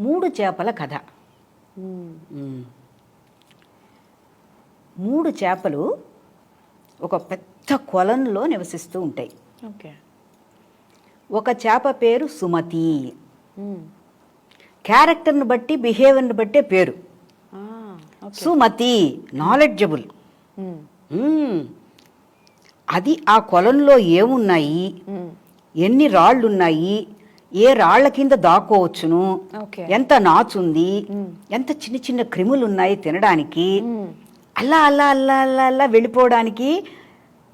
మూడు చేపల కథ. మూడు చేపలు ఒక పెద్ద కొలంలో నివసిస్తూ ఉంటాయి. ఓకే. ఒక చేప పేరు సుమతి. క్యారెక్టర్ని బట్టి బిహేవియర్ని బట్టే పేరు. సుమతి నాలెడ్జబుల్. అది ఆ కొలంలో ఏమున్నాయి. ఎన్ని రాళ్ళు ఉన్నాయి ఏ రాళ్ళ కింద దాక్కోవచ్చును ఎంత నాచుంది. ఎంత చిన్న చిన్న క్రిములు ఉన్నాయి తినడానికి మ్మ్. అలా అలా అలా అలా అలా వెళ్ళిపోవడానికి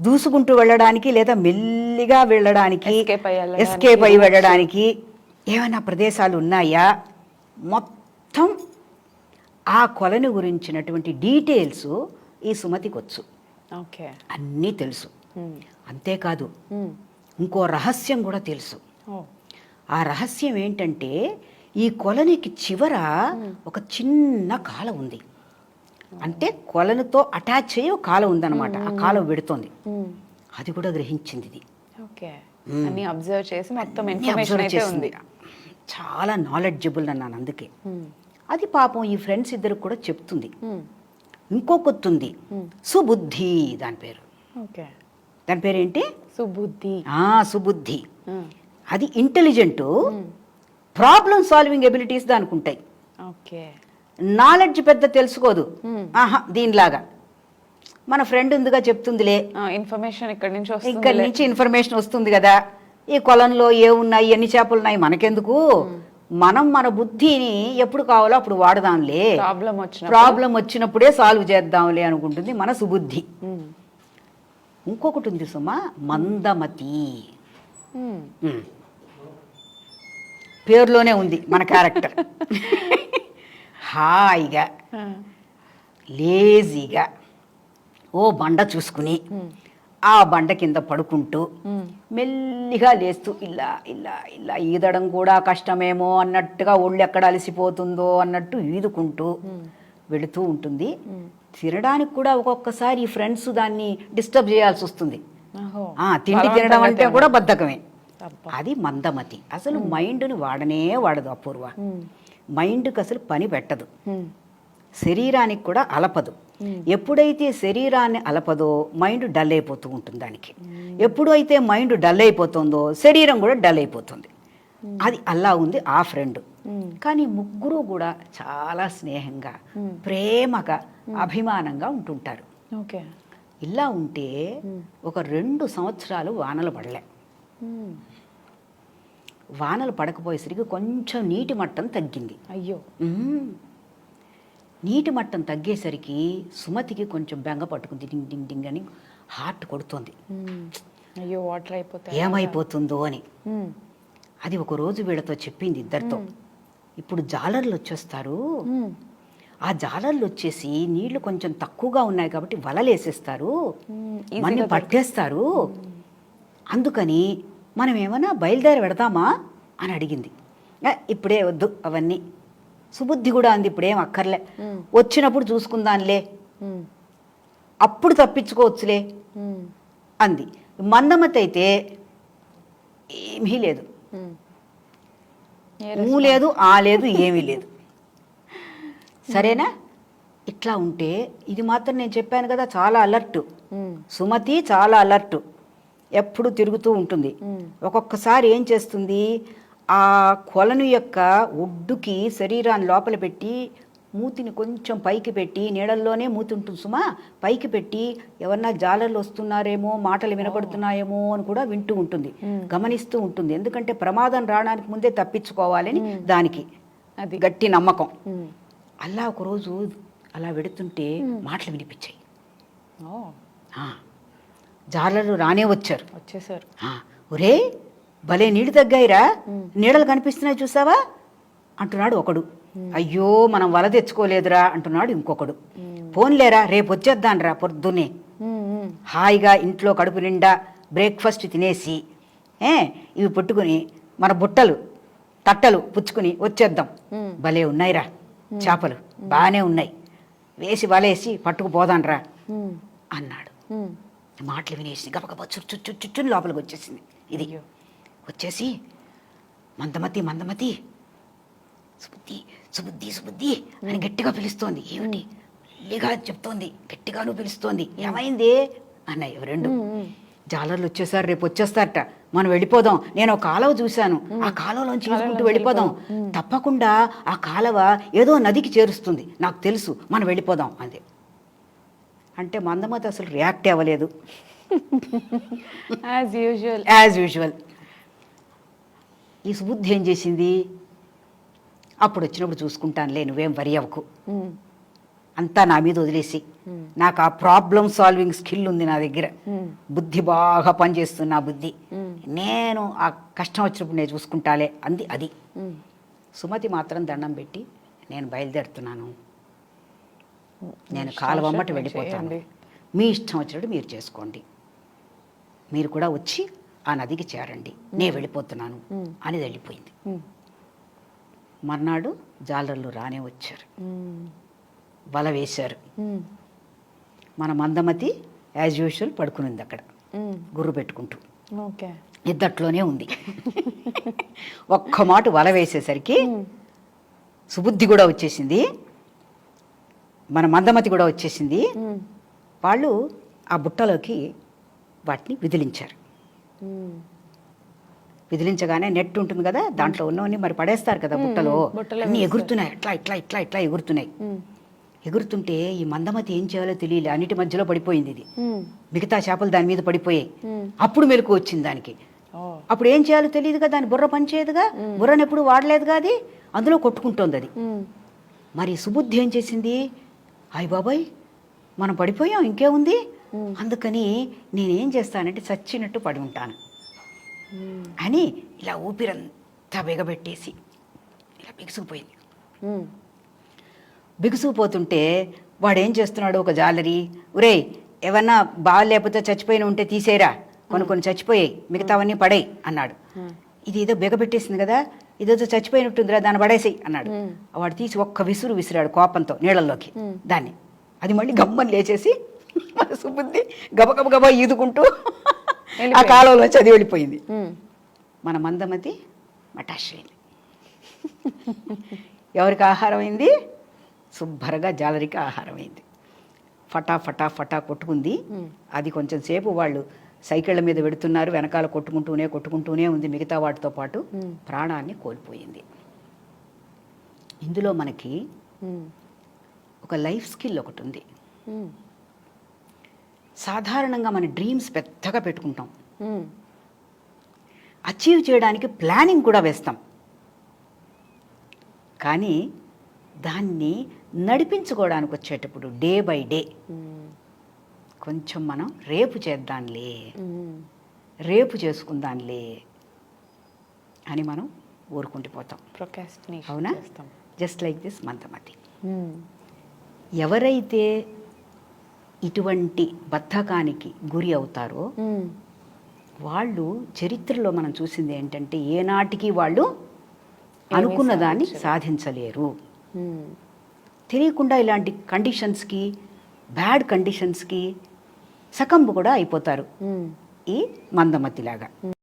దూసుకుంటూ వెళ్ళడానికి లేదా మెల్లిగా వెళ్ళడానికి ఎస్కేప్ routes. వెళ్ళడానికి ఏమైనా ప్రదేశాలు ఉన్నాయా మొత్తం ఆ కొలని గురించినటువంటి డీటెయిల్స్ ఈ సుమతికి వచ్చు ఓకే అన్నీ తెలుసు. అంతేకాదు. ఇంకో రహస్యం కూడా తెలుసు ఆ రహస్యం ఏంటంటే ఈ కొలనికి చివర ఒక చిన్న కాల ఉంది. అంటే కొలనుతో అటాచ్ అయ్యి ఒక కాల ఉందన్నమాట. ఆ కాలం పెడుతోంది. అది కూడా గ్రహించింది ఇది. ఓకే. అన్ని అబ్జర్వ్ చేసి మొత్తం అన్నీ ఇన్ఫర్మేషన్ observe అయితే చేసింది. ఉంది. చాలా నాలెడ్జబుల్ అన్నాను అందుకే. అది పాపం ఈ ఫ్రెండ్స్ ఇద్దరు కూడా చెప్తుంది. ఉంది మ్మ్. సుబుద్ధి దాని పేరు. ఓకే. దాని పేరేంటి? సుబుద్ధి. ఆ సుబుద్ధి. అది ఇంటెలిజెంట్. ప్రాబ్లం సాల్వింగ్ ఎబిలిటీస్ దానికి ఉంటాయి ఓకే. నాలెడ్జ్ పెద్ద తెలుసుకోదు. మ్మ్. ఆహా దీనిలాగా. మన ఫ్రెండ్ ఉందిగా చెప్తుందిలే. ఇన్ఫర్మేషన్ ఇక్కడ నుంచి ఇక్కడి నుంచి ఇన్ఫర్మేషన్ వస్తుంది కదా. ఈ కొలంలో ఏ ఉన్నాయి ఎన్ని చేపలు ఉన్నాయి మనకెందుకు? మనం మన బుద్ధిని ఎప్పుడు కావాలో అప్పుడు వాడదాంలే. ప్రాబ్లం వచ్చిన ప్రాబ్లం వచ్చినప్పుడే సాల్వ్ చేద్దాంలే అనుకుంటుంది మన సుబుద్ధి. ఇంకొకటి ఉంది సుమా మందమతి. పేరులోనే ఉంది మన క్యారెక్టర్. హాయిగా లేజీగా ఓ బండ చూసుకుని ఆ బండ కింద పడుకుంటూ మెల్లిగా లేస్తూ ఇలా ఇలా ఇలా ఈదడం కూడా కష్టమేమో అన్నట్టుగా ఒళ్ళు ఎక్కడ అలసిపోతుందో అన్నట్టు ఈదుకుంటూ వెళుతూ ఉంటుంది. తినడానికి కూడా ఒక్కొక్కసారి ఫ్రెండ్స్ దాన్ని డిస్టర్బ్ చేయాల్సి వస్తుంది. ఆ, తిండి తినడం అంటే కూడా బద్ధకమే. అది మందమతి. అసలు మైండ్ని వాడనే వాడదు అపూర్వ. మైండ్కి అసలు పని పెట్టదు. శరీరానికి కూడా అలపదు. ఎప్పుడైతే శరీరాన్ని అలపదో మైండ్ డల్ అయిపోతూ ఉంటుంది దానికి. ఎప్పుడైతే మైండ్ డల్ అయిపోతుందో శరీరం కూడా డల్ అయిపోతుంది. అది అలా ఉంది ఆ ఫ్రెండ్. కానీ ముగ్గురు కూడా చాలా స్నేహంగా ప్రేమగా అభిమానంగా ఉంటుంటారు. ఓకే. ఇలా ఉంటే ఒక రెండు సంవత్సరాలు వానలు పడలే. వానలు పడకపోయేసరికి కొంచెం నీటి మట్టం తగ్గింది. అయ్యో. నీటి మట్టం తగ్గేసరికి సుమతికి కొంచెం బెంగ పట్టుకుంది. డింగ్ డింగ్ డింగ్ అని హార్ట్ కొడుతోంది. అయ్యో వాటర్ అయిపోతాయి. ఏమైపోతుందో అని. అది ఒక రోజు వీళ్ళతో చెప్పింది ఇద్దరితో. ఇప్పుడు జాలర్లు వచ్చేస్తారు. ఆ జాలర్లు వచ్చేసి నీళ్ళు కొంచెం తక్కువగా ఉన్నాయి కాబట్టి వలలేసేస్తారు. మన్ని పట్టేస్తారు. అందుకని మనం ఏమైనా బయలుదేరి పెడతామా అని అడిగింది. "ఏ, ఇప్పుడే వద్దు అవన్నీ. సుబుద్ధి కూడా అంది ఇప్పుడేం అక్కర్లే. వచ్చినప్పుడు చూసుకుందాంలే. అప్పుడు తప్పించుకోవచ్చులే అంది. మందమతి అయితే ఏమీ లేదు. ఊ లేదు ఆ లేదు ఏమీ లేదు. సరేనా? ఇట్లా ఉంటే ఇది మాత్రం నేను చెప్పాను కదా చాలా అలర్ట్. సుమతి చాలా అలర్ట్. ఎప్పుడు తిరుగుతూ ఉంటుంది. ఒక్కొక్కసారి ఏం చేస్తుంది? ఆ కొలను యొక్క ఒడ్డుకి శరీరాన్ని లోపల పెట్టి మూతిని కొంచెం పైకి పెట్టి నీడల్లోనే మూతి ఉంటుంది సుమా పైకి పెట్టి ఎవరన్నా జాలర్లు వస్తున్నారేమో మాటలు వినపడుతున్నాయేమో అని కూడా వింటూ ఉంటుంది. గమనిస్తూ ఉంటుంది. ఎందుకంటే ప్రమాదం రావడానికి ముందే తప్పించుకోవాలని దానికి అది. గట్టి నమ్మకం. అలా ఒకరోజు అలా వెడుతుంటే మాటలు వినిపించాయి. జాలర్లు రానే వచ్చారు. వచ్చేసారు. ఒరే భలే నీళ్ళు తగ్గాయిరా. నీడలు కనిపిస్తున్నాయి చూసావా? అంటున్నాడు ఒకడు. అయ్యో మనం వల తెచ్చుకోలేదురా అంటున్నాడు ఇంకొకడు. పోన్లేరా రేపు వచ్చేద్దాన్రా పొద్దున్నే. హాయిగా ఇంట్లో కడుపు నిండా బ్రేక్ఫాస్ట్ తినేసి ఏ ఇవి పుట్టుకుని మన బుట్టలు తట్టలు పుచ్చుకుని వచ్చేద్దాం. భలే ఉన్నాయిరా చేపలు. బాగానే ఉన్నాయి. వేసి వలేసి పట్టుకుపోదాన్రా అన్నాడు. మాటలు వినేసి గబగబా చుచ్చు చుచ్చు లోపలికి వచ్చేసింది. ఇది వచ్చేసి మందమతి మందమతి. సుబుద్ధి సుబుద్ధి సుబుద్ధి అని గట్టిగా పిలుస్తోంది. ఏమిటి? మెల్లిగా చెప్తోంది. గట్టిగాను పిలుస్తోంది. ఏమైంది? అన్నాయి రెండు. జాలర్లు వచ్చేసారు రేపు వచ్చేస్తారట. మనం వెళ్ళిపోదాం. నేను ఒక కాలువ చూశాను. ఆ కాలువలోంచి ఈదుకుంటూ వెళ్ళిపోదాం. తప్పకుండా ఆ కాలువ ఏదో నదికి చేరుస్తుంది. నాకు తెలుసు. మనం వెళ్ళిపోదాం. అంది. అంటే మందమతి అసలు రియాక్ట్ అవ్వలేదు. యాజ్ యూజువల్ యాజ్ యూజువల్ ఈ సుబుద్ధి ఏం చేసింది? అప్పుడు వచ్చినప్పుడు చూసుకుంటానులే నువ్వేం వరి అవ్వకు. అంతా నా మీద వదిలేసి. నాకు ఆ ప్రాబ్లమ్ సాల్వింగ్ స్కిల్ ఉంది నా దగ్గర. బుద్ధి బాగా పనిచేస్తుంది నా బుద్ధి. నేను ఆ కష్టం వచ్చినప్పుడు నేను చూసుకుంటాలే అంది అది. సుమతి మాత్రం దండం పెట్టి నేను బయలుదేరుతున్నాను. నేను కాలువమ్మట వెళ్ళిపోతాను. మీ ఇష్టం వచ్చినట్టు మీరు చేసుకోండి. మీరు కూడా వచ్చి ఆ నదికి చేరండి. నేను వెళ్ళిపోతున్నాను అని వెళ్ళిపోయింది. మర్నాడు జాలర్లు రానే వచ్చారు. వల వేశారు. మన మందమతి యాజ్ యూజువల్ పడుకునింది అక్కడ. గుర్రు పెట్టుకుంటూ. ఓకే. ఇద్దట్లోనే ఉంది. ఒక్క మాట వల వేసేసరికి సుబుద్ధి కూడా వచ్చేసింది. మన మందమతి కూడా వచ్చేసింది. వాళ్ళు ఆ బుట్టలోకి వాటిని విదిలించారు. విదిలించగానే నెట్ ఉంటుంది కదా దాంట్లో ఉన్నవన్నీ మరి పడేస్తారు కదా బుట్టలో. అన్నీ ఎగురుతున్నాయి ఇట్లా ఇట్లా ఇట్లా ఇట్లా ఎగురుతున్నాయి. ఎగురుతుంటే ఈ మందమతి ఏం చేయాలో తెలియలే అన్నిటి మధ్యలో పడిపోయింది ఇది. మిగతా చేపలు దాని మీద పడిపోయాయి. అప్పుడు మెలకు వచ్చింది దానికి. అప్పుడు ఏం చేయాలో తెలియదుగా దాని బుర్ర పనిచేయదుగా? బుర్రను ఎప్పుడు వాడలేదుగా అది? అందులో కొట్టుకుంటోంది అది. మరి సుబుద్ధి ఏం చేసింది? అయ్య బాబాయ్ మనం పడిపోయాం ఇంకేముంది అందుకని నేనేం చేస్తానంటే చచ్చినట్టు పడి ఉంటాను. అని ఇలా ఊపిరంతా బిగబెట్టేసి ఇలా బిగుసుకుపోయింది. బిగుసుకుపోతుంటే వాడు ఏం చేస్తున్నాడు ఒక జాలరి? ఒరేయ్ ఏమన్నా బాగా లేకపోతే చచ్చిపోయిన ఉంటే తీసేరా. కొన్ని కొన్ని చచ్చిపోయాయి మిగతావన్నీ పడేయి అన్నాడు. ఇది ఏదో బిగబెట్టేసింది కదా ఇదేదో చచ్చిపోయినట్టుందిరా దాన్ని పడేసేయి అన్నాడు. వాడు తీసి ఒక్క విసురు విసిరాడు కోపంతో నీళ్ళల్లోకి. దాన్ని. అది మళ్ళీ గమ్మని లేచేసి మన సుబుద్ధి గబగబ గబ ఈదుకుంటూ ఆ. కాలంలో చదివి వెళ్ళిపోయింది. మన మందమతి మటాష్ అయింది ఎవరికి ఆహారం అయింది? శుభ్రగా జాలరికి ఆహారం అయింది. ఫటా ఫటా ఫటా కొట్టుకుంది. అది కొంచెం సేపు వాళ్ళు సైకిళ్ళ మీద పెడుతున్నారు వెనకాల కొట్టుకుంటూనే కొట్టుకుంటూనే ఉంది మిగతా వాటితో పాటు ప్రాణాన్ని కోల్పోయింది. ఇందులో మనకి ఒక లైఫ్ స్కిల్ ఒకటి ఉంది. సాధారణంగా మన డ్రీమ్స్ పెద్దగా పెట్టుకుంటాం. అచీవ్ చేయడానికి ప్లానింగ్ కూడా వేస్తాం. కానీ దాన్ని నడిపించుకోవడానికి వచ్చేటప్పుడు డే బై డే కొంచెం మనం రేపు చేద్దాంలే. రేపు చేసుకుందాంలే అని మనం ఊరుకుండిపోతాం అవునా? జస్ట్ లైక్ దిస్ మంతమతి ఎవరైతే ఇటువంటి బద్ధకానికి గురి అవుతారో వాళ్ళు చరిత్రలో మనం చూసింది ఏంటంటే ఏనాటికి వాళ్ళు అనుకున్న దాన్ని సాధించలేరు. తెలియకుండా ఇలాంటి కండిషన్స్కి బ్యాడ్ కండిషన్స్కి సకంబు కూడా అయిపోతారు. ఈ మందమతిలాగా.